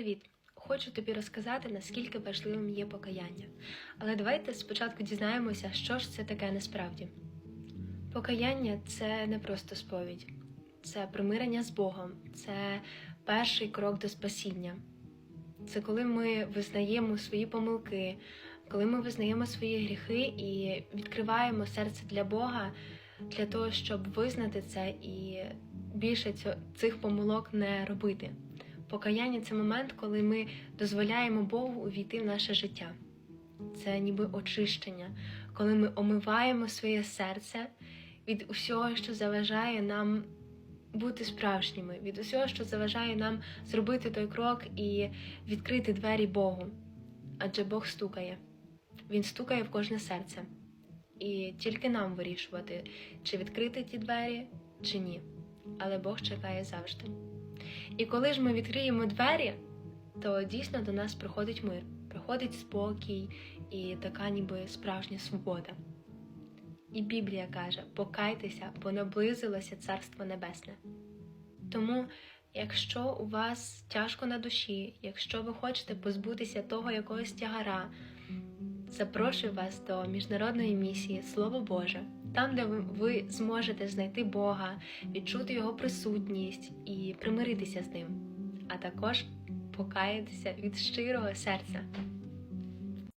Привіт! Хочу тобі розказати, наскільки важливим є покаяння. Але давайте спочатку дізнаємося, що ж це таке насправді. Покаяння це не просто сповідь, це примирення з Богом, це перший крок до спасіння. Це коли ми визнаємо свої помилки, коли ми визнаємо свої гріхи і відкриваємо серце для Бога для того, щоб визнати це і більше цих помилок не робити. Покаяння це момент, коли ми дозволяємо Богу увійти в наше життя. Це ніби очищення, коли ми омиваємо своє серце від усього, що заважає нам бути справжніми, від усього, що заважає нам зробити той крок і відкрити двері Богу. Адже Бог стукає. Він стукає в кожне серце. І тільки нам вирішувати, чи відкрити ті двері, чи ні. Але Бог чекає завжди. І коли ж ми відкриємо двері, то дійсно до нас приходить мир, приходить спокій і така ніби справжня свобода. І Біблія каже: покайтеся, бо наблизилося Царство Небесне. Тому, якщо у вас тяжко на душі, якщо ви хочете позбутися того якогось тягара, запрошую вас до міжнародної місії Слово Боже, там, де ви, зможете знайти Бога, відчути Його присутність і примиритися з ним, а також покаятися від щирого серця.